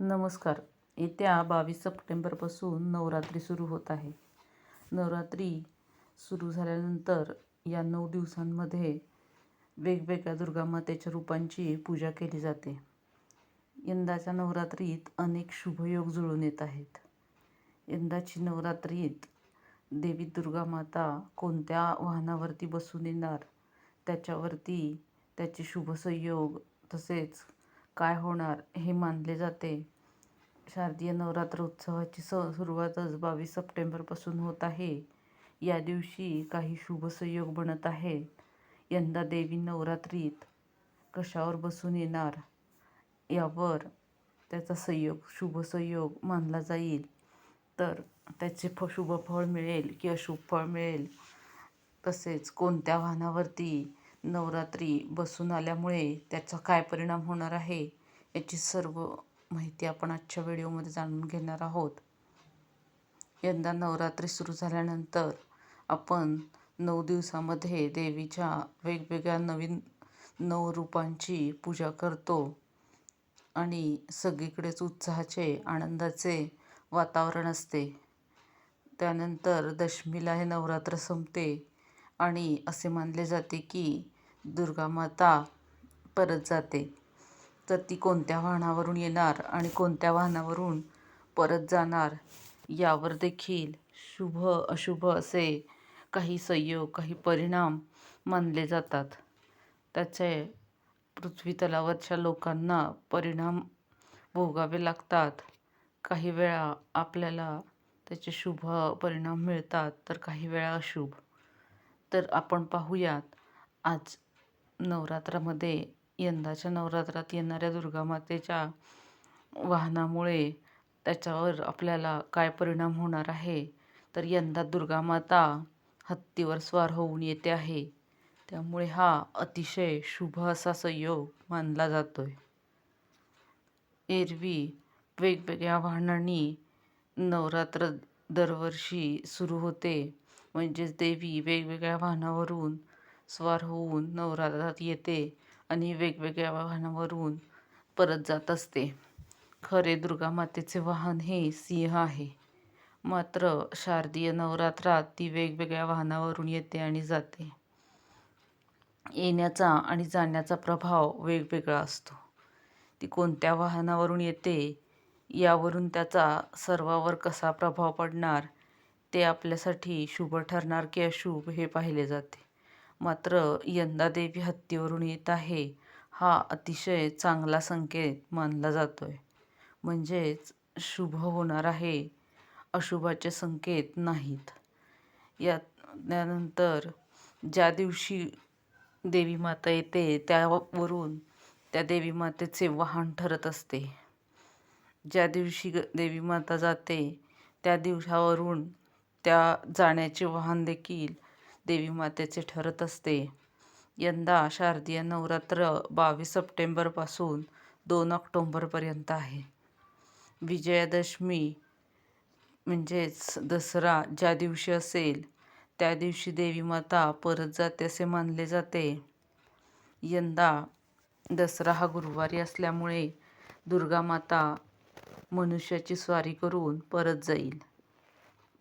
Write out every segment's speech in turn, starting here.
नमस्कार. येत्या बावीस सप्टेंबरपासून नवरात्री सुरू होत आहे. नवरात्री सुरू झाल्यानंतर या नऊ दिवसांमध्ये वेगवेगळ्या दुर्गामातेच्या रूपांची पूजा केली जाते. यंदाच्या नवरात्रीत अनेक शुभयोग जुळून येत आहेत. यंदाची नवरात्रीत देवी दुर्गामाता कोणत्या वाहनावरती बसून येणार त्याच्यावरती त्याचे शुभसंयोग तसेच काय होणार हे मानले जाते. शारदीय नवरात्र उत्सवाची स सुरुवातच बावीस सप्टेंबरपासून होत आहे. या दिवशी काही शुभसंयोग बनत आहेत यंदा देवी नवरात्रीत कशावर बसून येणार? यावर त्याचा संयोग शुभसंयोग मानला जाईल. तर त्याचे फ शुभ फळ मिळेल की अशुभ फळ मिळेल? तसेच कोणत्या वाहनावरती नवरात्री बसून आल्यामुळे त्याचा काय परिणाम होणार आहे याची सर्व माहिती आपण आजच्या व्हिडिओमध्ये जाणून घेणार आहोत. यंदा नवरात्री सुरू झाल्यानंतर आपण नऊ दिवसामध्ये देवीच्या वेगवेगळ्या नवीन नऊ रूपांची पूजा करतो आणि सगळीकडेच उत्साहाचे आनंदाचे वातावरण असते. त्यानंतर दशमीला हे नवरात्र संपते आणि असे मानले जाते की दुर्गामाता परत जाते. तर ती कोणत्या वाहनावरून येणार आणि कोणत्या वाहनावरून परत जाणार यावर देखील शुभ अशुभ असे काही संयोग काही परिणाम मानले जातात. त्याचे पृथ्वीतलावरच्या लोकांना परिणाम भोगावे लागतात. काही वेळा आपल्याला त्याचे शुभ परिणाम मिळतात तर काही वेळा अशुभ. तर आपण पाहूयात आज नवरात्रामध्ये यंदाच्या नवरात्रात येणाऱ्या दुर्गामातेच्या वाहनामुळे त्याच्यावर आपल्याला काय परिणाम होणार आहे? तर यंदा दुर्गामाता हत्तीवर स्वार होऊन येते आहे. त्यामुळे हा अतिशय शुभ असा संयोग मानला जातो आहे एरवी वेगवेगळ्या वाहनांनी नवरात्र दरवर्षी सुरू होते. म्हणजेच देवी वेगवेगळ्या वाहनावरून स्वार होऊन नवरात्रात येते आणि वेगवेगळ्या वाहनावरून परत जात असते. खरे दुर्गामातेचे वाहन हे सिंह आहे. मात्र शारदीय नवरात्रात ती वेगवेगळ्या वाहनावरून येते आणि जाते. येण्याचा आणि जाण्याचा प्रभाव वेगवेगळा असतो. ती कोणत्या वाहनावरून येते यावरून त्याचा सर्वावर कसा प्रभाव पडणार ते आपल्यासाठी शुभ ठरणार की अशुभ हे पाहिले जाते. मात्र यंदा देवी हत्तीवरून येत आहे हा अतिशय चांगला संकेत मानला जातोय. म्हणजेच शुभ होणार आहे अशुभाचे संकेत नाहीत. या त्यानंतर ज्या दिवशी देवी माता येते त्यावरून त्या देवी मातेचे वाहन ठरत असते. ज्या दिवशी देवी माता जाते त्या दिवसावरून त्या जाण्याचे वाहन देखील देवीमातेचे ठरत असते. यंदा शारदीय नवरात्र बावीस सप्टेंबरपासून दोन ऑक्टोंबरपर्यंत आहे. विजयादशमी म्हणजेच दसरा ज्या दिवशी असेल त्या दिवशी देवीमाता परत जाते असे मानले जाते. यंदा दसरा हा गुरुवारी असल्यामुळे दुर्गामाता मनुष्याची स्वारी करून परत जाईल.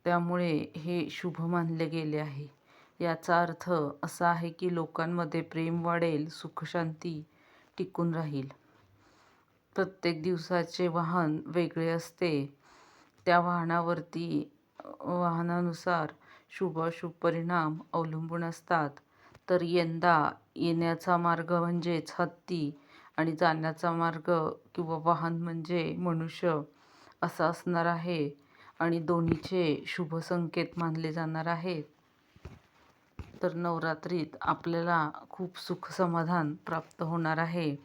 त्यामुळे हे शुभ मानले गेले आहे. याचा अर्थ असा आहे की लोकांमध्ये प्रेम वाढेल सुखशांती टिकून राहील. प्रत्येक दिवसाचे वाहन वेगळे असते. त्या वाहनावरती वाहनानुसार शुभशुभ परिणाम अवलंबून असतात. तर यंदा येण्याचा मार्ग म्हणजेच हत्ती आणि जाण्याचा मार्ग किंवा वाहन म्हणजे मनुष्य असा असणार आहे आणि दोन्हीचे शुभ संकेत मानले जाणार आहेत. तर नवरात्रीत आपल्याला खूप सुख समाधान प्राप्त होणार आहे.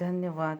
धन्यवाद.